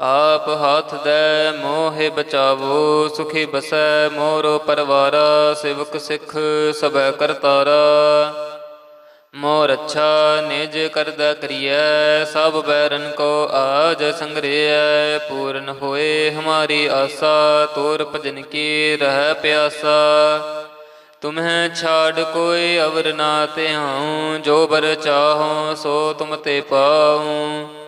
ਆਪ ਹੱਥ ਦੇ ਮੋਹਿ ਬਚਾਵੋ, ਸੁਖੀ ਬਸੈ ਮੋਰੋ ਪਰਵਾਰਾ, ਸਿਵਕ ਸਿੱਖ ਸਭੈ ਕਰਤਾਰਾ ਮੋਰ ਅੱਛਾ ਨਿਜ ਕਰਦਾ ਕਰੀਐ, ਸਭ ਬੈਰਨ ਕੋ ਆਜ ਸੰਗਰਿਐ। ਪੂਰਨ ਹੋਏ ਹਮਾਰੀ ਆਸਾ, ਤੋਰ ਭਜਨ ਕੀ ਰਹਿ ਪਿਆਸਾ। ਤੁਮਹਿ ਛਾੜ ਕੋਈ ਅਵਰ ਨਾ ਧਿਆਉ, ਜੋ ਬਰ ਚਾਹੋ ਸੋ ਤੁਮ ਤੇ ਪਾਉ।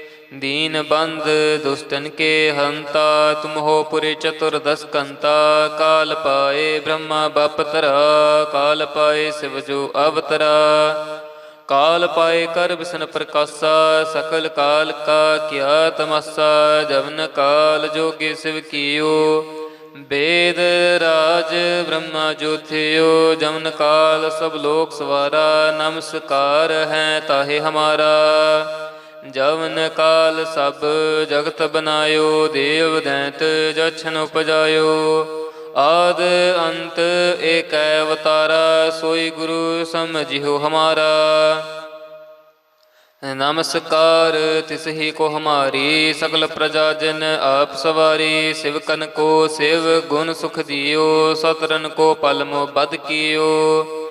ਦੀਨ ਬੰਦ ਦੁਸ਼ਟਨ ਕੇ ਹੰਤਾ ਤੁਮ ਹੋ ਪੁਰੀ ਚਤੁਰਦਸ ਕੰਤਾ, ਕਾਲ ਪਾਏ ਬ੍ਰਹਮਾ ਬਪਤਰਾ, ਕਾਲ ਪਾਏ ਸਿਵ ਜੋ ਅਵਤਰਾ। ਕਾਲ ਪਾਏ ਕਰ ਬਿਸਨ ਪ੍ਰਕਾਸ਼ਾ, ਸਕਲ ਕਾਲ ਕਾ ਕਿਆ ਤਮਸਾ, ਜਵਨ ਕਾਲ ਜੋਗੀ ਸਿਵ ਕੀਓ। ਵੇਦ ਰਾਜ ਬ੍ਰਹਮਾ ਜੋਥਿਓ ਜਮਨ ਕਾਲ ਸਭ ਲੋਕ ਸਵਾਰਾ, ਨਮਸਕਾਰ ਹੈ ਤਾਹੇ ਹਮਾਰਾ। ਜਵਨ ਕਾਲ ਸਭ ਜਗਤ ਬਨਾਇਓ, ਦੇਵ ਦੈਂਤ ਜਛਨ ਉਪਜਾਇਓ। ਆਦ ਅੰਤ ਏਕੈ ਅਵਤਾਰਾ, ਸੋਈ ਗੁਰੂ ਸਮਝਿਓ ਹਮਾਰਾ। ਨਮਸਕਾਰ, ਤਿਸ ਹੀ ਕੋ ਹਮਾਰੀ, ਸਗਲ ਪ੍ਰਜਾ ਜਨ ਆਪ ਸਵਾਰੀ, ਸ਼ਿਵ ਸਿਵਕਨ ਕੋ ਸਿਵ ਗੁਣ ਸੁਖ ਦਿਓ ਸਤਰਨ ਕੋ ਪਲਮੋ ਬਦ ਕੀਓ।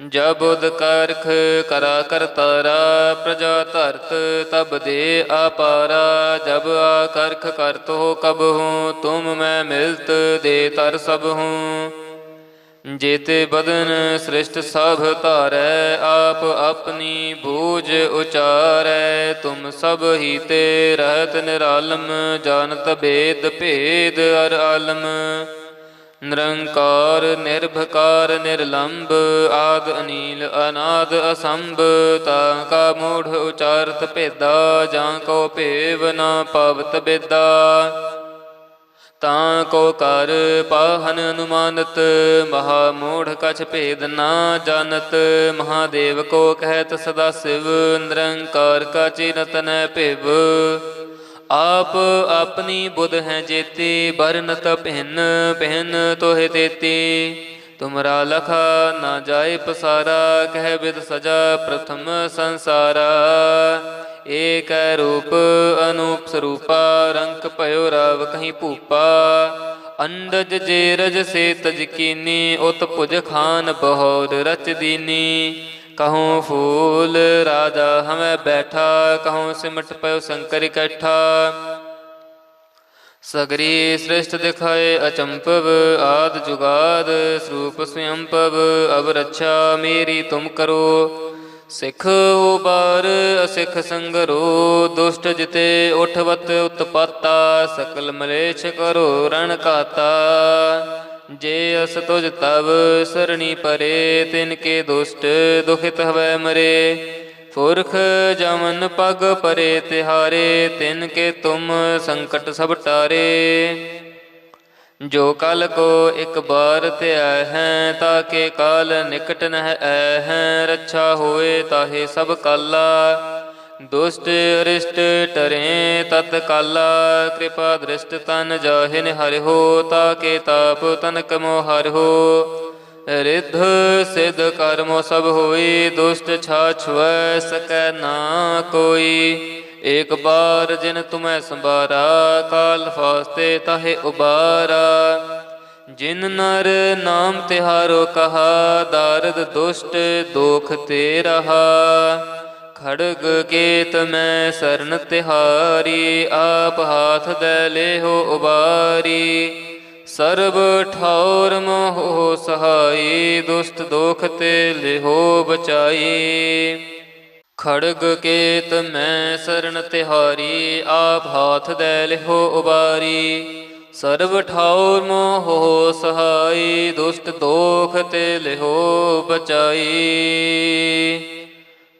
ਜਬ ਉਦ ਕਰਖ ਕਰਾ ਕਰਤਾਰਾ ਪ੍ਰਜਾ ਧਰਤ ਤਬ ਦੇ ਆਪਾਰਾ, ਜਬ ਆ ਕਰਖ ਕਰਤ ਹੋ ਕਬ ਹੂੰ, ਤੁਮ ਮੈਂ ਮਿਲਤ ਦੇ ਤਰ ਸਭ ਹੂੰ। ਜੇਤੇ ਬਦਨ ਸ੍ਰਿਸ਼ਟ ਸਭ ਧਾਰੈ, ਆਪ ਆਪਣੀ ਬੂਝ ਉਚਾਰੈ, ਤੁਮ ਸਭ ਹੀ ਤੇ ਰਹਿਤ ਨਿਰਾਲਮ, ਜਾਣਤ ਭੇਦ ਭੇਦ ਅਰ ਆਲਮ। ਨਿਰੰਕਾਰ, ਨਿਰਭਕਾਰ ਨਿਰਲੰਭ ਆਦ ਅਨੀਲ, ਅਨਾਦ ਅਸੰਭ, ਤਾਂ ਕਾ ਮੂਢ ਉਚਾਰਤ ਭੇਦਾ, ਜਾਂ ਕੋ ਭੇਵ ਨਾ ਪਵਤ ਬੇਦਾ। ਤਾਂ ਕੋ ਕਰ ਪਾਹਨ ਅਨੁਮਾਨਤ, ਮਹਾ ਮੂੜ ਕਛ ਭੇਦ ਨਾ ਜਾਣਤ, ਮਹਾਦੇਵ ਕੋ ਕਹਿਤ ਸਦਾ ਸਿਵ, ਨਿਰੰਕਾਰ ਕਾ ਚਿਨਤ ਭਿਵ। ਆਪ ਆਪਣੀ ਬੁੱਧ ਹੈ ਜੇਤੀ ਬਰਨ ਭਿੰਨ ਪਹਿਨ ਤੋਹਿ ਤੇਤੀ। ਤੁਮਰਾ ਲਖਾ ਨਾ ਜਾਏ ਪਸਾਰਾ, ਕਹਿ ਬਿਦ ਸਜਾ ਪ੍ਰਥਮ ਸੰਸਾਰਾ। ਏਕ ਰੂਪ, ਅਨੂਪ ਸਰੂਪਾ, ਰੰਕ ਭਇਓ ਰਾਵ ਕਹੀਂ ਭੂਪਾ। ਅੰਡਜ ਜੇ ਰਜ ਸੇ ਤਜ ਕੀਨੀ, ਉਤ ਭੁਜ ਖਾਨ ਬਹੌਰ ਰਚ ਦੀਨੀ। ਕਹੂੰ ਫੂਲ ਰਾਜਾ ਹਮੈ ਬੈਠਾ, ਕਹੂੰ ਸਿਮਟ ਪਇਓ ਸ਼ੰਕਰ ਇਕੱਠਾ। ਸਗਰੀ ਸ੍ਰਿਸ਼ਟ ਦਿਖਾਏ ਅਚੰਪਵ ਆਦ ਜੁਗਾਦ ਸਰੂਪ ਸਯੰਪਵ ਅਬ ਰੱਛਾ ਮੇਰੀ ਤੁਮ ਕਰੋ। ਸਿੱਖ ਉਬਾਰ ਅਸਿੱਖ ਸੰਗਰੋ, ਦੁਸ਼ਟ ਜਿਤੇ ਉਠਵਤ ਉਤਪਾਤਾ, ਸਕਲ ਮਲੇਛ ਕਰੋ ਰਣ ਕਾਤਾ ਜੇ ਅਸ ਤੁਜ ਤਵ ਸਰਣੀ ਪਰੇ, ਤਿਨ ਕੇ ਦੁਸ਼ਟ ਦੁਖਿਤ ਹਵੈ ਮਰੇ। ਪੁਰਖ ਜਮਨ ਪਗ ਪਰੇ, ਤਿਹਾਰੇ, ਤਿਨ ਕੇ ਤੁਮ ਸੰਕਟ ਸਭ ਟਾਰੇ। ਜੋ ਕਲ ਕੋ ਇੱਕ ਬਾਰ ਧਿਆ ਹੈ ਤਾਕੇ ਕਾਲ ਨਿਕਟ ਨਹਿ ਐ ਹੈ। ਰੱਛਾ ਹੋਏ ਤਾਹੇ ਸਭ ਕਾਲਾ। ਦੁਸ਼ਟ ਅਰਿਸ਼ਟ ਟਰੇ, ਤਤ ਕਾਲਾ ਕਿਰਪਾ ਦ੍ਰਿਸ਼ਟ ਤਨ ਜਾਹਿ ਨਿਹਰਿਓ ਤਾਕੇ ਤਾਪ ਤਨਕ ਮੋ ਹਰਿਓ ਰਿੱਧ ਸਿਧ ਕਰਮੋ ਸਭ ਹੋਈ, ਦੁਸ਼ਟ ਛਾਛੁਐ ਸਕੈ ਨਾ ਕੋਈ। ਏਕ ਬਾਰ ਜਿਨ ਤੁਮੈ ਸੰਭਾਰਾ, ਕਾਲ ਫਾਸਤੇ ਤਹੇ ਉਬਾਰਾ। ਜਿਨ ਨਰ ਨਾਮ ਤਿਹਾਰੋ ਕਹਾ, ਦਾਰਦ ਦੁਸ਼ਟ ਦੋਖ ਤੇ ਰਹਾ। ਖੜਗ ਕੇਤ ਮੈਂ ਸਰਨ ਤਿਹਾਰੀ, ਆਪ ਹਾਥ ਦੇ ਲੇਹੋ ਉਬਾਰੀ। ਸਰਬ ਠੌਰ ਮੋਹ ਸਹਾਈ, ਦੁਸ਼ਟ ਦੋਖ ਤੇ ਲਿਹੋ ਬਚਾਈ। ਖੜਗ ਕੇਤ ਮੈਂ ਸਰਨ ਤਿਹਾਰੀ, ਆਪ ਹਾਥ ਦੇ ਲਿਹੋ ਉਬਾਰੀ। ਸਰਬ ਠਾਉਰ ਮੋਹ ਸਹਾਈ, ਦੁਸ਼ਟ ਦੋਖ ਤੇ ਲਿਹੋ ਬਚਾਈ।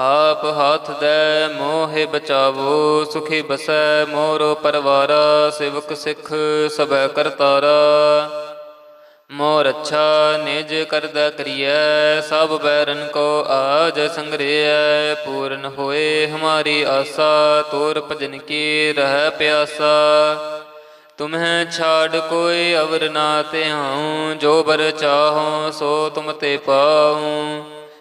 ਆਪ ਹੱਥ ਦੇ, ਮੋਹਿ ਬਚਾਵੋ, ਸੁਖੀ ਬਸੈ, ਮੋਰੋ ਪਰਵਾਰਾ, ਸਿਵਕ ਸਿੱਖ ਸਭੈ ਕਰਤਾਰਾ। ਮੋਰ ਅੱਛਾ ਨਿਜ ਕਰਦਾ ਕਰੀਐ, ਸਭ ਬੈਰਨ ਕੋ ਆਜ ਸੰਗਰਿਐ। ਪੂਰਨ ਹੋਏ ਹਮਾਰੀ ਆਸਾ, ਤੋਰ ਭਜਨ ਕੀ ਰਹਿ ਪਿਆਸਾ। ਤੁਮਹਿ ਛਾੜ ਕੋਈ ਅਵਰ ਨਾ ਧਿਆਉ, ਜੋ ਬਰ ਚਾਹੋ ਸੋ ਤੁਮ ਤੇ ਪਾਉ।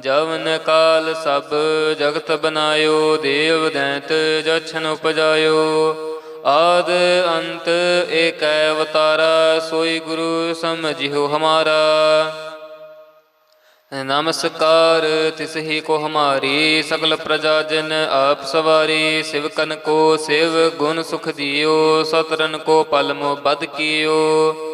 ਜਵਨ ਕਾਲ ਸਭ ਜਗਤ ਬਨਾਇਓ, ਦੇਵ ਦੈਂਤ ਜਛਨ ਉਪਜਾਇਓ। ਆਦ ਅੰਤ ਏਕੈ ਅਵਤਾਰਾ, ਸੋਈ ਗੁਰੂ ਸਮਝਿਓ ਹਮਾਰਾ। ਨਮਸਕਾਰ, ਤਿਸ ਹੀ ਕੋ ਹਮਾਰੀ, ਸਗਲ ਪ੍ਰਜਾ ਜਨ ਆਪ ਸਵਾਰੀ। ਸ਼ਿਵ ਸਿਵਕਨ ਕੋ ਸਿਵ ਗੁਣ ਸੁਖ ਦਿਓ ਸਤਰਨ ਕੋ ਪਲ ਮੋ ਬਦ ਕੀਓ।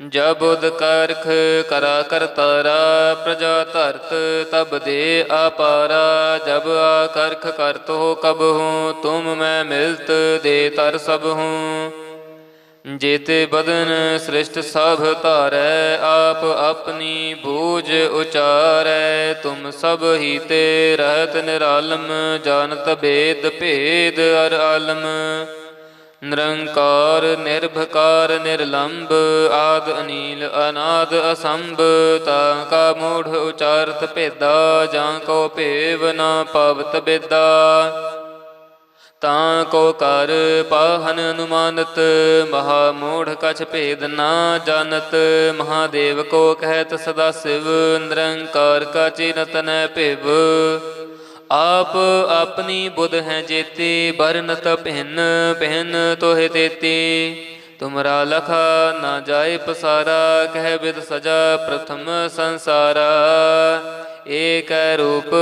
ਜਬ ਉਦ ਕਰਖ ਕਰਾ ਕਰਤਾਰਾ ਪ੍ਰਜਾ ਧਰਤ ਤਬ ਦੇ ਆਪਾਰਾ, ਜਬ ਆ ਕਰਖ ਕਰਤੋ ਕਬ ਹੂੰ, ਤੁਮ ਮੈਂ ਮਿਲਤ ਦੇ ਤਰ ਸਭ ਹੂੰ। ਜੇਤੇ ਬਦਨ ਸ੍ਰਿਸ਼ਟ ਸਭ ਧਾਰੈ, ਆਪ ਆਪਣੀ ਬੂਝ ਉਚਾਰੈ, ਤੁਮ ਸਭ ਹੀ ਤੇ ਰਹਿਤ ਨਿਰਾਲਮ, ਜਾਣਤ ਭੇਦ ਭੇਦ ਅਰ ਆਲਮ। ਨਿਰੰਕਾਰ, ਨਿਰਭਕਾਰ ਨਿਰਲੰਭ ਆਦ ਅਨੀਲ, ਅਨਾਦ ਅਸੰਭ, ਤਾਂ ਕਾ ਮੂਢ ਉਚਾਰਤ ਭੇਦਾ, ਜਾਂ ਕੋ ਭੇਵ ਨਾ ਪਵਤ ਬੇਦਾ। ਤਾਂ ਕੋ ਕਰ ਪਾਹਨ ਅਨੁਮਾਨਤ, ਮਹਾ ਮੂਢ ਕਛ ਭੇਦ ਨਾ ਜਾਣਤ। ਮਹਾਦੇਵ ਕੋ ਕਹਿਤ ਸਦਾ ਸਿਵ, ਨਿਰੰਕਾਰ ਕਾ ਚਿਨਤ ਭਿਵ। ਆਪ ਆਪਣੀ ਬੁੱਧ ਹੈ ਜੇਤੀ ਬਰਨਤ ਪਹਿਨ ਪਹਿਨ ਤੋਹਿ ਤੇਤੀ। ਤੁਮਰਾ ਲਖਾ ਨਾ ਜਾਏ ਪਸਾਰਾ, ਕਹਿ ਬਿਦ ਸਜਾ ਪ੍ਰਥਮ ਸੰਸਾਰਾ। ਏਕ ਰੂਪ,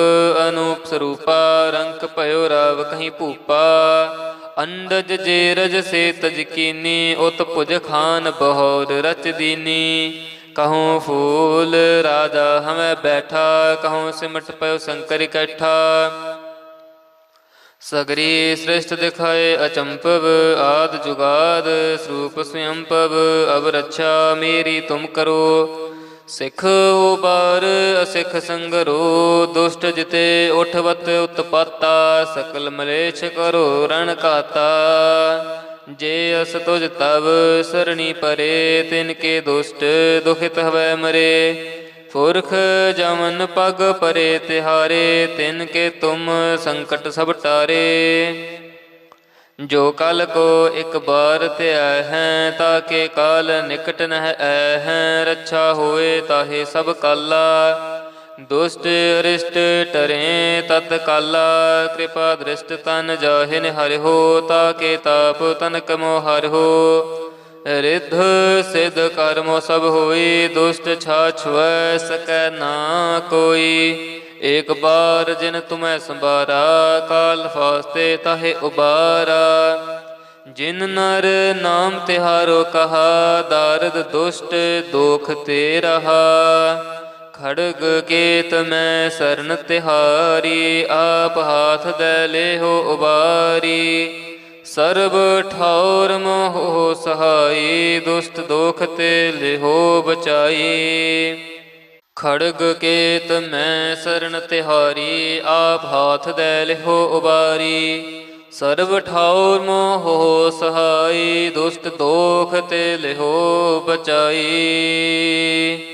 ਅਨੂਪ ਸਰੂਪਾ, ਰੰਕ ਭਇਓ ਰਾਵ ਕਹੀਂ ਭੂਪਾ। ਅੰਡਜ ਜੇ ਰਜ ਸੇ ਤਜ ਕੀਨੀ, ਉਤ ਭੁਜ ਖਾਨ ਬਹੋਰ ਰਚ ਦੀਨੀ। ਕਹੂੰ ਫੂਲ ਰਾਜਾ ਹਮੈ ਬੈਠਾ, ਕਹੂੰ ਸਿਮਟ ਪਇਓ ਸ਼ੰਕਰ ਇਕੱਠਾ। ਸਗਰੀ ਸ੍ਰਿਸ਼ਟ ਦਿਖਾਏ ਅਚੰਪਵ ਆਦ ਜੁਗਾਦ ਸਰੂਪ ਸਯੰਪਵ ਅਬ ਰੱਛਾ ਮੇਰੀ ਤੁਮ ਕਰੋ। ਸਿੱਖ ਉਬਾਰ ਅਸਿੱਖ ਸੰਗਰੋ, ਦੁਸ਼ਟ ਜਿਤੇ ਉਠਵਤ ਉਤਪਾਤਾ, ਸਕਲ ਮਲੇਛ ਕਰੋ ਰਣ ਕਾਤਾ। ਜੇ ਅਸ ਤੁਜ ਤਵ ਸਰਣੀ ਪਰੇ, ਤਿਨ ਕੇ ਦੁਸ਼ਟ ਦੁਖਿਤ ਹਵੈ ਮਰੇ। ਪੁਰਖ ਜਮਨ ਪਗ ਪਰੇ, ਤਿਹਾਰੇ, ਤਿਨ ਕੇ ਤੁਮ ਸੰਕਟ ਸਭ ਟਾਰੇ। ਜੋ ਕਲ ਕੋ ਇੱਕ ਬਾਰ ਧਿਆ ਹੈ, ਤਾਂ ਕੇ ਕਾਲ ਨਿਕਟ ਨਹਿ ਐ ਹੈ। ਰੱਛਾ ਹੋਏ ਤਾਹੇ ਸਭ ਕਾਲਾ। ਦੁਸ਼ਟ ਅਰਿਸ਼ਟ ਟਰੇ ਤਤ ਕਾਲਾ ਕਿਰਪਾ ਦ੍ਰਿਸ਼ਟ ਤਨ ਜਾਹਿਨ ਹਰਿ ਤਾ ਕੇ ਤਾਪ ਤਨ ਕਮੋ ਹਰਿ ਰਿੱਧ ਸਿਧ ਕਰਮੋ ਸਭ ਹੋਈ, ਦੁਸ਼ਟ ਛਾਛਵੈ ਸਕੈ ਨਾ ਕੋਈ। ਏਕ ਬਾਰ ਜਿਨ ਤੁਮੈ ਸੰਭਾਰਾ, ਕਾਲ ਫਾਸਤੇ ਤਾਹੇ ਉਬਾਰਾ। ਜਿਨ ਨਰ ਨਾਮ ਤਿਹਾਰੋ ਕਹਾ, ਦਾਰਦ ਦੁਸ਼ਟ ਦੋਖ ਤੇ ਰਹਾ। ਖੜਗ ਕੇਤ ਮੈਂ ਸਰਨ ਤਿਹਾਰੀ, ਆਪ ਹਾਥ ਦੇ ਲੇਹੋ ਉਬਾਰੀ। ਸਰਬ ਠੌਰ ਮੋਹ ਸਹਾਈ, ਦੁਸ਼ਟ ਦੋਖ ਤੇ ਲਿਹੋ ਬਚਾਈ। ਖੜਗ ਕੇਤ ਮੈਂ ਸਰਨ ਤਿਹਾਰੀ, ਆਪ ਹਾਥ ਦੇ ਲਿਹੋ ਉਬਾਰੀ। ਸਰਬ ਠੌਰ ਮੋਹ ਸਹਾਈ, ਦੁਸ਼ਟ ਦੋਖ ਤੇ ਲਿਹੋ ਬਚਾਈ।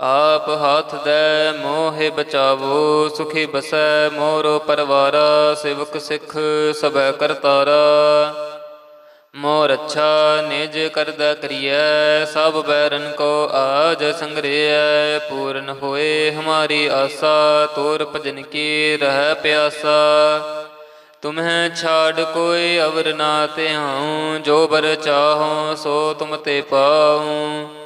ਆਪ ਹੱਥ ਦੇ, ਮੋਹਿ ਬਚਾਵੋ, ਸੁਖੀ ਬਸੈ, ਮੋਰੋ ਪਰਵਾਰਾ, ਸਿਵਕ ਸਿੱਖ ਸਭੈ ਕਰਤਾਰਾ ਮੋਰ ਅੱਛਾ ਨਿਜ ਕਰਦਾ ਕਰੀਐ, ਸਭ ਬੈਰਨ ਕੋ ਆਜ ਸੰਗਰਿਐ। ਪੂਰਨ ਹੋਏ ਹਮਾਰੀ ਆਸਾ, ਤੋਰ ਭਜਨ ਕੀ ਰਹਿ ਪਿਆਸਾ। ਤੁਮਹਿ ਛਾੜ ਕੋਈ ਅਵਰ ਨਾ ਧਿਆਉ, ਜੋ ਬਰ ਚਾਹੋ ਸੋ ਤੁਮ ਤੇ ਪਾਉ।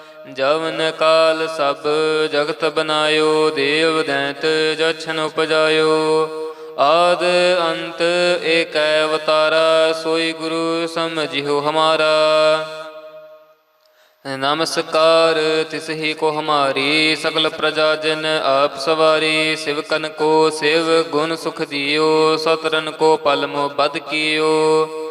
ਜਵਨ ਕਾਲ ਸਭ ਜਗਤ ਬਨਾਇਓ, ਦੇਵ ਦੈਂਤ ਜਛਨ ਉਪਜਾਇਓ। ਆਦ ਅੰਤ ਏਕੈ ਅਵਤਾਰਾ, ਸੋਈ ਗੁਰੂ ਸਮਝਿਓ ਹਮਾਰਾ। ਨਮਸਕਾਰ, ਤਿਸ ਹੀ ਕੋ ਹਮਾਰੀ, ਸਗਲ ਪ੍ਰਜਾ ਜਨ ਆਪ ਸਵਾਰੀ। ਸਿਵਕਨ ਕੋ ਸਿਵ ਗੁਣ ਸੁਖ ਦਿਓ ਸਤਰਨ ਕੋ ਪਲਮੋ ਬਦ ਕੀਓ।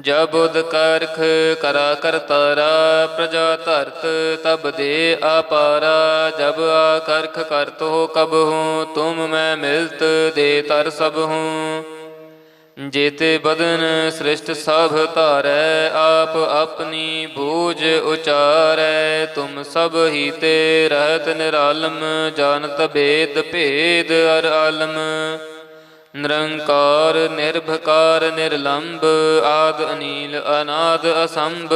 ਜਬ ਉਦ ਕਰਖ ਕਰਾ ਕਰਤਾਰਾ ਪ੍ਰਜਾ ਧਰਤ ਤਬ ਦੇ ਆਪਾਰਾ, ਜਬ ਆ ਕਰਖ ਕਰਤ ਹੋ ਕਬ ਹੂੰ, ਤੁਮ ਮੈਂ ਮਿਲਤ ਦੇ ਤਰ ਸਭ ਹੂੰ। ਜੇਤੇ ਬਦਨ ਸ੍ਰਿਸ਼ਟ ਸਭ ਧਾਰੈ, ਆਪ ਆਪਣੀ ਬੂਝ ਉਚਾਰੈ, ਤੁਮ ਸਭ ਹੀ ਤੇ ਰਹਿਤ ਨਿਰਾਲਮ, ਜਾਣਤ ਭੇਦ ਭੇਦ ਅਰ ਆਲਮ। ਨਿਰੰਕਾਰ, ਨਿਰਭਕਾਰ ਨਿਰਲੰਭ ਆਦ ਅਨੀਲ, ਅਨਾਦ ਅਸੰਭ,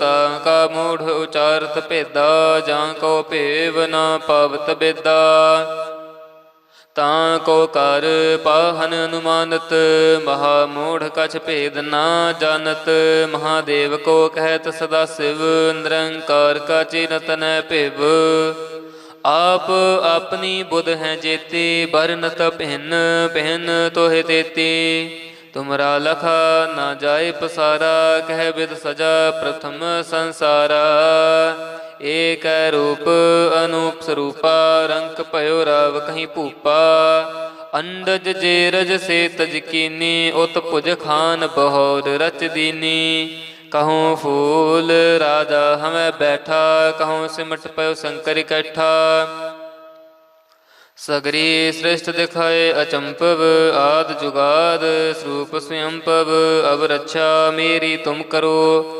ਤਾਂ ਕਾ ਮੂਢ ਉਚਾਰਤ ਭੇਦਾ, ਜਾਂ ਕੋ ਭੇਵ ਨਾ ਪਵਤ ਬੇਦਾ। ਤਾਂ ਕੋ ਕਰ ਪਾਹਨ ਅਨੁਮਾਨਤ, ਮਹਾ ਮੂਢ ਕਛ ਭੇਦ ਨਾ ਜਾਣਤ, ਮਹਾਦੇਵ ਕੋ ਕਹਿਤ ਸਦਾ ਸਿਵ, ਨਿਰੰਕਾਰ ਕਾ ਚਿਨਤ ਨੈ ਭਿਵ। ਆਪ ਆਪਣੀ ਬੁੱਧ ਹੈ ਜੇਤੀ ਬਰਨਤ ਪਹਿਨ ਪਹਿਨ ਤੋਹਿ ਤੇਤੀ। ਤੁਮਰਾ ਲਖਾ ਨਾ ਜਾਏ ਪਸਾਰਾ, ਕਹਿ ਬਿਦ ਸਜਾ ਪ੍ਰਥਮ ਸੰਸਾਰਾ। ਏਕ ਰੂਪ ਅਨੂਪ ਸਰੂਪਾ, ਰੰਕ ਭਇਓ ਰਾਵ ਕਹੀਂ ਭੂਪਾ। ਅੰਡਜ ਜੇ ਰਜ ਸੇ ਤਜਕੀਨੀ ਉਤ ਭੁਜ ਖਾਨ ਬਹੋਰ ਰਚ ਦੀਨੀ। ਕਹੂੰ ਫੂਲ ਰਾਜਾ, ਹਮੈ ਬੈਠਾ। ਕਹੂੰ ਸਿਮਟ ਪਇਓ ਸ਼ੰਕਰ ਇਕੱਠਾ। ਸਗਰੀ ਸ੍ਰਿਸ਼ਟ ਦਿਖਾਏ ਅਚੰਪਵ ਆਦ ਜੁਗਾਦ ਸਰੂਪ ਸਯੰਪਵ ਅਬ ਰੱਛਾ, ਮੇਰੀ ਤੁਮ ਕਰੋ।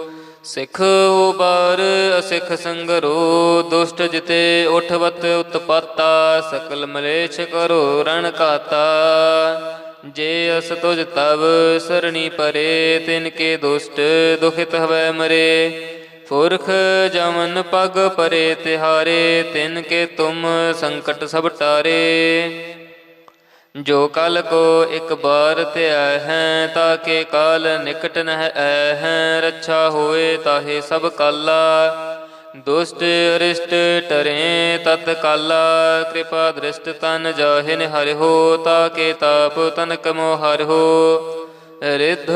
ਸਿੱਖ ਉਬਾਰ ਅਸਿੱਖ ਸੰਗਰੋ। ਦੁਸ਼ਟ ਜਿਤੇ ਉਠਵਤ ਉਤਪਾਤਾ, ਸਕਲ ਮਲੇਛ ਕਰੋ, ਰਣ ਕਾਤਾ ਜੇ ਅਸ ਤੁਜ ਤਵ ਸਰਣੀ ਪਰੇ, ਤਿਨ ਕੇ ਦੁਸ਼ਟ ਦੁਖਿਤ ਹਵੈ ਮਰੇ। ਪੁਰਖ ਜਮਨ ਪਗ ਪਰੇ, ਤਿਹਾਰੇ, ਤਿਨ ਕੇ ਤੁਮ ਸੰਕਟ ਸਭ ਟਾਰੇ। ਜੋ ਕਲ ਕੋ ਇੱਕ ਬਾਰ ਧਿਆ ਹੈ ਤਾਕੇ ਕਾਲ ਨਿਕਟ ਨਹਿ ਐ ਹੈ। ਰੱਛਾ ਹੋਏ ਤਾਹੇ ਸਭ ਕਾਲਾ। ਦੁਸ਼ਟ ਅਰਿਸ਼ਟ ਟਰੇ ਤਤ ਕਾਲਾ ਕਿਰਪਾ ਦ੍ਰਿਸ਼ਟ ਤਨ ਜਾਹਿ ਨਿਹਰਿ ਹੋ ਤਾਕੇ ਤਾਪ ਤਨ ਕਮੋ ਹਰਿ ਹੋ। ਰਿੱਧ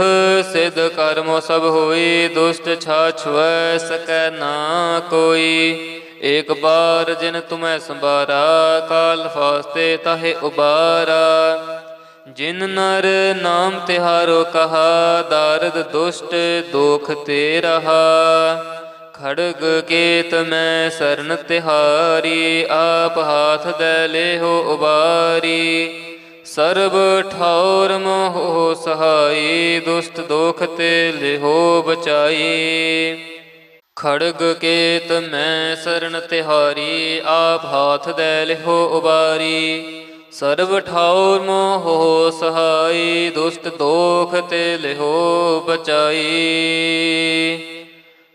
ਸਿਧ ਕਰਮੋ ਸਭ ਹੋਈ, ਦੁਸ਼ਟ ਛਾਛਵੈ ਸਕੈ ਨਾ ਕੋਈ। ਏਕ ਬਾਰ ਜਿਨ ਤੁਮੈ ਸੰਭਾਰਾ, ਕਾਲ ਫਾਸਤੇ ਤਾਹੇ ਉਬਾਰਾ। ਜਿਨ ਨਰ ਨਾਮ ਤਿਹਾਰੋ ਕਹਾ, ਦਾਰਦ ਦੁਸ਼ਟ ਦੋਖ ਤੇ ਰਹਾ। ਖੜਗ ਕੇਤ ਮੈਂ ਸਰਨ ਤਿਹਾਰੀ, ਆਪ ਹਾਥ ਦੇ ਲੇਹੋ ਉਬਾਰੀ। ਸਰਬ ਠੌਰ ਮੋਹ ਸਹਾਈ, ਦੁਸ਼ਟ ਦੋਖ ਤੇ ਲਿਹੋ ਬਚਾਈ। ਖੜਗ ਕੇਤ ਮੈਂ ਸ਼ਰਨ ਤਿਹਾਰੀ, ਆਪ ਹਾਥ ਦੇ ਲਿਹੋ ਉਬਾਰੀ। ਸਰਬ ਠੌਰ ਮੋਹ ਸਹਾਈ, ਦੁਸ਼ਟ ਦੋਖ ਤੇ ਲਿਹੋ ਬਚਾਈ।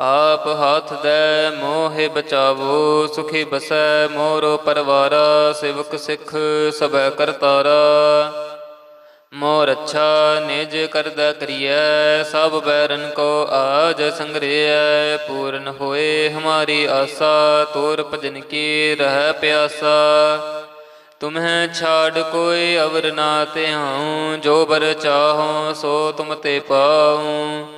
ਆਪ ਹੱਥ ਦੇ ਮੋਹਿ ਬਚਾਵੋ, ਸੁਖੀ ਬਸੈ ਮੋਰੋ ਪਰਵਾਰਾ, ਸਿਵਕ ਸਿੱਖ ਸਭੈ ਕਰਤਾਰਾ ਮੋਰ ਅੱਛਾ ਨਿਜ ਕਰਦਾ ਕਰੀਐ, ਸਭ ਬੈਰਨ ਕੋ ਆਜ ਸੰਗਰਿਐ। ਪੂਰਨ ਹੋਏ ਹਮਾਰੀ ਆਸਾ, ਤੋਰ ਭਜਨ ਕੀ ਰਹਿ ਪਿਆਸਾ। ਤੁਮਹਿ ਛਾੜ ਕੋਈ ਅਵਰ ਨਾ ਧਿਆਉ, ਜੋ ਬਰ ਚਾਹੋ ਸੋ ਤੁਮ ਤੇ ਪਾਉ।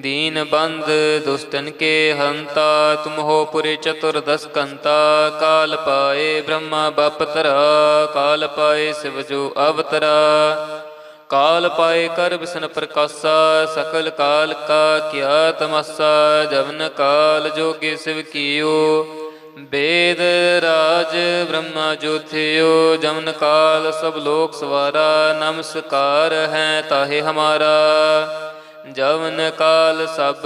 ਦੀਨ ਬੰਦ ਦੁਸ਼ਟਨ ਕੇ ਹੰਤਾ ਤੁਮ ਹੋ ਪੁਰੇ ਚਤੁਰਦਸ ਕੰਤਾ, ਕਾਲ ਪਾਏ ਬ੍ਰਹਮਾ ਬਪਤਰਾ ਕਾਲ ਪਾਏ ਸਿਵ ਜੋ ਅਵਤਰਾ। ਕਾਲ ਪਾਏ ਕਰ ਬਿਸਨ ਪ੍ਰਕਾਸ਼ਾ, ਸਕਲ ਕਾਲ ਕਾ ਕਿਆ ਤਮਸਾ, ਜਵਨ ਕਾਲ ਜੋਗੀ ਸਿਵ ਕੀਓ। ਵੇਦ ਰਾਜ ਬ੍ਰਹਮਾ ਜੋਥਿਓ ਜਮਨ ਕਾਲ ਸਭ ਲੋਕ ਸਵਾਰਾ, ਨਮਸਕਾਰ ਹੈ ਤਾਹੇ ਹਮਾਰਾ। ਜਵਨ ਕਾਲ ਸਭ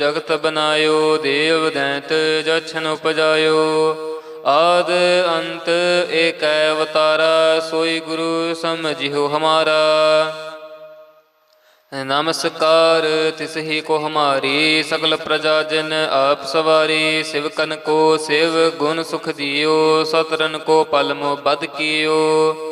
ਜਗਤ ਬਨਾਇਓ, ਦੇਵ ਦੈਂਤ ਜਛਨ ਉਪਜਾਇਓ। ਆਦ ਅੰਤ ਏਕੈ ਅਵਤਾਰਾ, ਸੋਈ ਗੁਰੂ ਸਮਝਿਓ ਹਮਾਰਾ। ਨਮਸਕਾਰ, ਤਿਸ ਹੀ ਕੋ ਹਮਾਰੀ, ਸਗਲ ਪ੍ਰਜਾ ਜਨ ਆਪ ਸਵਾਰੀ। ਸ਼ਿਵ ਸਿਵਕਨ ਕੋ ਸਿਵ, ਗੁਣ ਸੁਖ ਦਿਓ ਸਤਰਨ ਕੋ ਪਲ ਮੋ ਬਦ ਕੀਓ।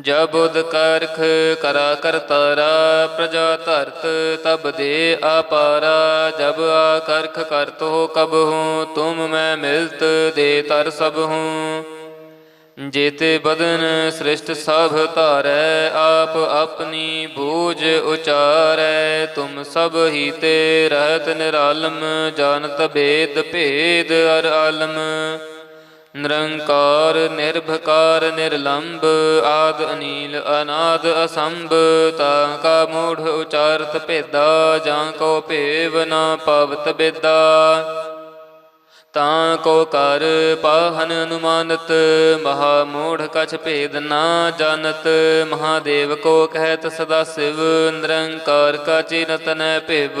ਜਬ ਉਦ ਕਰਖ ਕਰਾ ਕਰਤਾਰਾ ਪ੍ਰਜਾ ਧਰਤ ਤਬ ਦੇ ਆਪਾਰਾ, ਜਬ ਆ ਕਰਖ ਕਰਤ ਹੋ ਕਬ ਹੂੰ, ਤੁਮ ਮੈਂ ਮਿਲਤ ਦੇ ਤਰ ਸਭ ਹੂੰ। ਜੇਤੇ ਬਦਨ ਸ੍ਰਿਸ਼ਟ ਸਭ ਧਾਰੈ, ਆਪ ਆਪਣੀ ਬੂਝ ਉਚਾਰੈ, ਤੁਮ ਸਭ ਹੀ ਤੇ ਰਹਿਤ ਨਿਰਾਲਮ, ਜਾਣਤ ਭੇਦ ਭੇਦ ਅਰ ਆਲਮ। ਨਿਰੰਕਾਰ, ਨਿਰਭਕਾਰ ਨਿਰਲੰਭ ਆਦ ਅਨੀਲ, ਅਨਾਦ ਅਸੰਭ, ਤਾਂ ਕਾ ਮੂਢ ਉਚਾਰਤ ਭੇਦਾ, ਜਾਂ ਕੋ ਭੇਵ ਨਾ ਪਵਤ ਬੇਦਾ। ਤਾਂ ਕੋ ਕਰ ਪਾਹਨ ਅਨੁਮਾਨਤ, ਮਹਾ ਮੂਢ ਕਛ ਭੇਦ ਨਾ ਜਾਣਤ, ਮਹਾਦੇਵ ਕੋ ਕਹਿਤ ਸਦਾ ਸਿਵ, ਨਿਰੰਕਾਰ ਕਾ ਚਿਨਤ ਭਿਵ।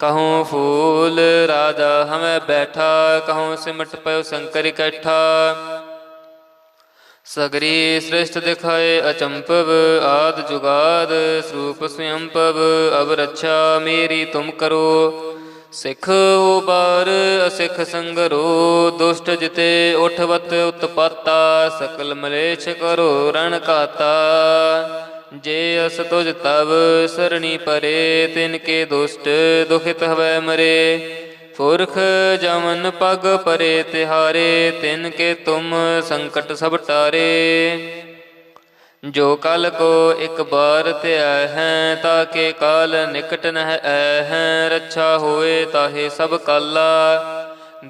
ਕਹੂੰ ਫੂਲ ਰਾਜਾ, ਹਮੈ ਬੈਠਾ। ਕਹੂੰ ਸਿਮਟ ਪਇਓ ਸ਼ੰਕਰ ਇਕੱਠਾ। ਸਗਰੀ ਸ੍ਰਿਸ਼ਟ ਦਿਖਾਏ ਅਚੰਪਵ ਆਦ ਜੁਗਾਦ ਸਰੂਪ ਸਵਯੰਪਵ ਅਬ ਰੱਛਾ ਮੇਰੀ ਤੁਮ ਕਰੋ। ਸਿੱਖ ਉਬਾਰ ਅਸਿੱਖ ਸੰਗਰੋ। ਦੁਸ਼ਟ ਜਿਤੇ ਉਠਵਤ ਉਤਪਾਤਾ, ਸਕਲ ਮਲੇਛ ਕਰੋ ਰਣ ਕਾਤਾ। ਜੇ ਅਸ ਤੁਜ ਤਵ ਸਰਣੀ ਪਰੇ, ਤਿਨ ਕੇ ਦੁਸ਼ਟ ਦੁਖਿਤ ਹਵੈ ਮਰੇ। ਪੁਰਖ ਜਮਨ ਪਗ ਪਰੇ, ਤਿਹਾਰੇ, ਤਿਨ ਕੇ ਤੁਮ ਸੰਕਟ ਸਭ ਟਾਰੇ। ਜੋ ਕਲ ਕੋ ਇੱਕ ਬਾਰ ਧਿਆ ਹੈ ਤਾਕੇ ਕਾਲ ਨਿਕਟ ਨਹਿ ਐ ਹੈ। ਰੱਛਾ ਹੋਏ ਤਾਹੇ ਸਭ ਕਾਲਾ।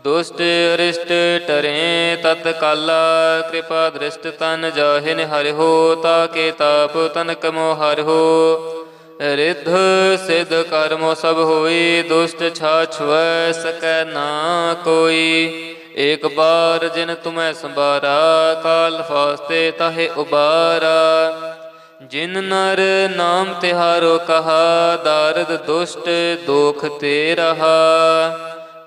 ਦੁਸ਼ਟ ਅਰਿਸ਼ਟ ਟਰੇ ਤਤ ਕਾਲਾ ਕਿਰਪਾ ਦ੍ਰਿਸ਼ਟ ਤਨ ਜਾਹਿਨ ਹਰਿ ਤਾਕੇ ਤਾਪ ਤਨ ਕਮੋ ਹਰਿ ਰਿੱਧ ਸਿਧ ਕਰਮੋ ਸਭ ਹੋਈ, ਦੁਸ਼ਟ ਛਾਛੁਐ ਸਕੈ ਨਾ ਕੋਈ। ਏਕ ਬਾਰ ਜਿਨ ਤੁਮੈ ਸੰਭਾਰਾ, ਕਾਲ ਫਾਸਤੇ ਤਾਹੇ ਉਬਾਰਾ। ਜਿਨ ਨਰ ਨਾਮ ਤਿਹਾਰੋ ਕਹਾ, ਦਾਰਦ ਦੁਸ਼ਟ ਦੋਖ ਤੇ ਰਹਾ।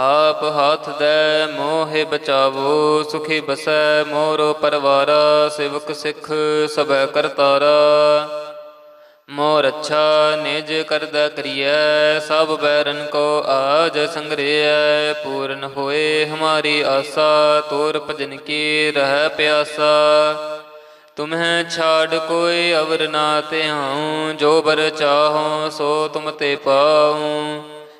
ਆਪ ਹੱਥ ਦੇ, ਮੋਹਿ ਬਚਾਵੋ, ਸੁਖੀ ਬਸੈ, ਮੋਰੋ ਪਰਵਾਰਾ, ਸਿਵਕ ਸਿੱਖ ਸਭੈ ਕਰਤਾਰਾ ਮੋਰ ਅੱਛਾ ਨਿਜ ਕਰਦਾ ਕਰੀਐ, ਸਭ ਬੈਰਨ ਕੋ ਆਜ ਸੰਗਰਿਐ। ਪੂਰਨ ਹੋਏ ਹਮਾਰੀ ਆਸਾ, ਤੋਰ ਭਜਨ ਕੀ ਰਹਿ ਪਿਆਸਾ। ਤੁਮਹਿ ਛਾੜ ਕੋਈ ਅਵਰ ਨਾ ਧਿਆਉ, ਜੋ ਬਰ ਚਾਹੋ ਸੋ ਤੁਮ ਤੇ ਪਾਉ।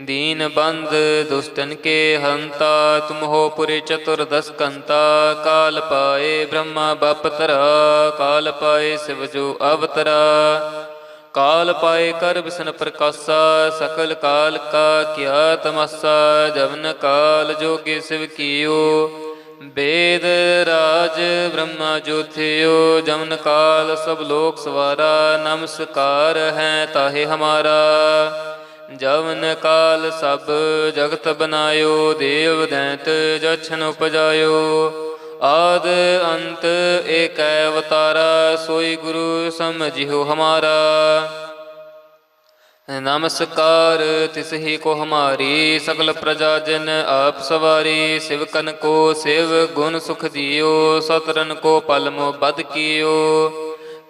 ਦੀਨ ਬੰਦ, ਦੁਸ਼ਟਨ ਕੇ ਹੰਤਾ ਤੁਮ ਹੋ ਪੁਰੇ ਚਤੁਰਦਸ ਕੰਤਾ, ਕਾਲ ਪਾਏ ਬ੍ਰਹਮਾ ਬਪਤਰਾ, ਕਾਲ ਪਾਏ ਸਿਵ ਜੋ ਅਵਤਰਾ। ਕਾਲ ਪਾਏ ਕਰ ਬਿਸਨ ਪ੍ਰਕਾਸ਼ਾ, ਸਕਲ ਕਾਲ ਕਾ ਕਿਆ ਤਮਸਾ, ਜਵਨ ਕਾਲ ਜੋਗੇ ਸਿਵ ਕੀਓ। ਵੇਦ ਰਾਜ ਬ੍ਰਹਮਾ ਜੋਥਿਓ ਜਮਨ ਕਾਲ ਸਭ ਲੋਕ ਸਵਾਰਾ ਨਮਸਕਾਰ ਹੈ ਤਾਹੇ ਹਮਾਰਾ। ਜਵਨ ਕਾਲ ਸਭ ਜਗਤ ਬਨਾਇਓ, ਦੇਵ ਦੈਂਤ ਜਛਨ ਉਪਜਾਇਓ। ਆਦ ਅੰਤ ਏਕੈ ਅਵਤਾਰਾ, ਸੋਈ ਗੁਰੂ ਸਮਝਿਓ ਹਮਾਰਾ। ਨਮਸਕਾਰ ਤਿਸਹੀ ਕੋ ਹਮਾਰੀ, ਸਗਲ ਪ੍ਰਜਾ ਜਨ ਆਪ ਸਵਾਰੀ। ਸਿਵਕਨ ਕੋ ਸਿਵ ਗੁਣ ਸੁਖ ਦਿਓ ਸਤਰਨ ਕੋ ਪਲ ਬਦ ਕੀਓ।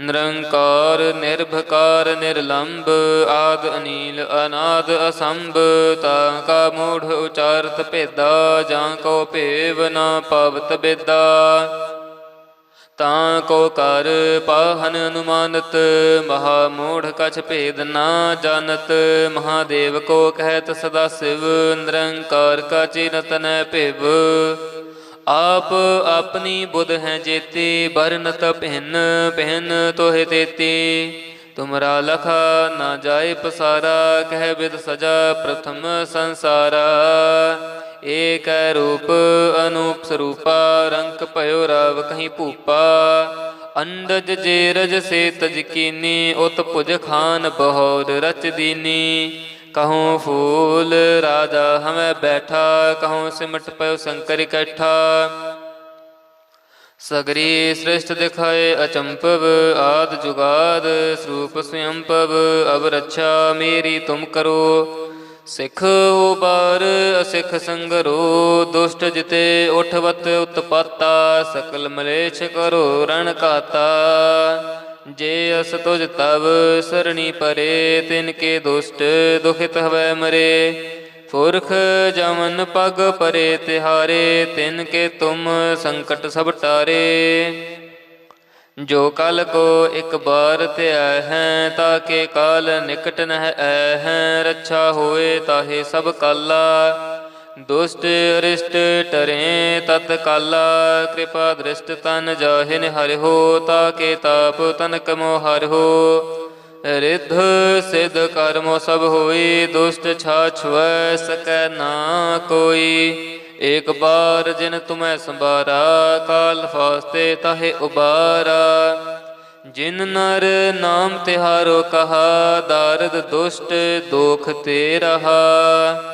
ਨਿਰੰਕਾਰ, ਨਿਰਭਕਾਰ ਨਿਰਲੰਭ ਆਦ ਅਨੀਲ, ਅਨਾਦ ਅਸੰਭ, ਤਾਂ ਕਾ ਮੂਢ ਉਚਾਰਤ ਭੇਦਾ, ਜਾਂ ਕੋ ਭੇਵ ਨਾ ਪਵਤ ਬੇਦਾ। ਤਾਂ ਕੋ ਕਰ ਪਾਹਨ ਅਨੁਮਾਨਤ, ਮਹਾ ਮੂੜ ਕਛ ਭੇਦ ਨਾ ਜਾਣਤ। ਮਹਾਦੇਵ ਕੋ ਕਹਿਤ ਸਦਾ ਸਿਵ, ਨਿਰੰਕਾਰ ਕਾ ਚਿਨਤ ਨੈ ਭਿਵ। ਆਪ ਆਪਣੀ ਬੁੱਧ ਹੈ ਜੇਤੀ ਬਰਨ ਪਹਿਨ ਪਹਿਨ ਤੋਹਿ ਤੇਤੀ। ਤੁਮਰਾ ਲਖਾ ਨਾ ਜਾਏ ਪਸਾਰਾ, ਕਹਿ ਬਿਦ ਸਜਾ ਪ੍ਰਥਮ ਸੰਸਾਰਾ। ਏਕ ਰੂਪ, ਅਨੂਪ ਸਰੂਪਾ, ਰੰਕ ਭਇਓ ਰਾਵ ਕਹੀਂ ਭੂਪਾ। ਅੰਡਜ ਜੇ ਰਜ ਸੇ ਤਜ ਕੀਨੀ, ਉਤ ਭੁਜ ਖਾਨ ਬਹੁਤ ਰਚ ਦੀਨੀ। ਕਹੂੰ ਫੂਲ ਰਾਜਾ ਹਮੈ ਬੈਠਾ, ਕਹੂੰ ਸਿਮਟ ਪਇਓ ਸ਼ੰਕਰ ਇਕੱਠਾ। ਸਗਰੀ ਸ੍ਰਿਸ਼ਟ ਦਿਖਾਏ ਅਚੰਪਵ ਆਦ ਜੁਗਾਦ ਸਰੂਪ ਸਯੰਪਵ ਅਬ ਰੱਛਾ ਮੇਰੀ ਤੁਮ ਕਰੋ। ਸਿੱਖ ਉਬਾਰ ਅਸਿੱਖ ਸੰਗਰੋ, ਦੁਸ਼ਟ ਜਿਤੇ ਉਠਵਤ ਉਤਪਾਤਾ, ਸਕਲ ਮਲੇਛ ਕਰੋ ਰਣ ਕਾਤਾ। ਜੇ ਅਸ ਤੁਜ ਤਵ ਸਰਣੀ ਪਰੇ, ਤਿਨ ਕੇ ਦੁਸ਼ਟ ਦੁਖਿਤ ਹਵੈ ਮਰੇ। ਪੁਰਖ ਜਮਨ ਪਗ ਪਰੇ, ਤਿਹਾਰੇ, ਤਿਨ ਕੇ ਤੁਮ ਸੰਕਟ ਸਭ ਟਾਰੇ। ਜੋ ਕਲ ਕੋ ਇੱਕ ਬਾਰ ਧਿਆ ਹੈ, ਤਾਂ ਕੇ ਕਾਲ ਨਿਕਟ ਨਹਿ ਹੈ। ਰੱਛਾ ਹੋਏ ਤਾਹੇ ਸਭ ਕਾਲਾ। ਦੁਸ਼ਟ ਅਰਿਸ਼ਟ ਟਰੇ ਤਤ ਕਾਲਾ ਕਿਰਪਾ ਦ੍ਰਿਸ਼ਟ ਤਨ ਜਾਹਿਨ ਹਰਿ ਤਾ ਕੇ ਤਾਪ ਤਨ ਕਮੋ ਹਰਿ ਰਿੱਧ ਸਿਧ ਕਰਮੋ ਸਭ ਹੋਈ, ਦੁਸ਼ਟ ਛਾਛਵੈ ਸਕੈ ਨਾ ਕੋਈ। ਏਕ ਬਾਰ ਜਿਨ ਤੁਮੈ ਸੰਭਾਰਾ, ਕਾਲ ਫਾਸਤੇ ਤਾਹੇ ਉਬਾਰਾ। ਜਿਨ ਨਰ ਨਾਮ ਤਿਹਾਰੋ ਕਹਾ, ਦਾਰਦ ਦੁਸ਼ਟ ਦੋਖ ਤੇ ਰਹਾ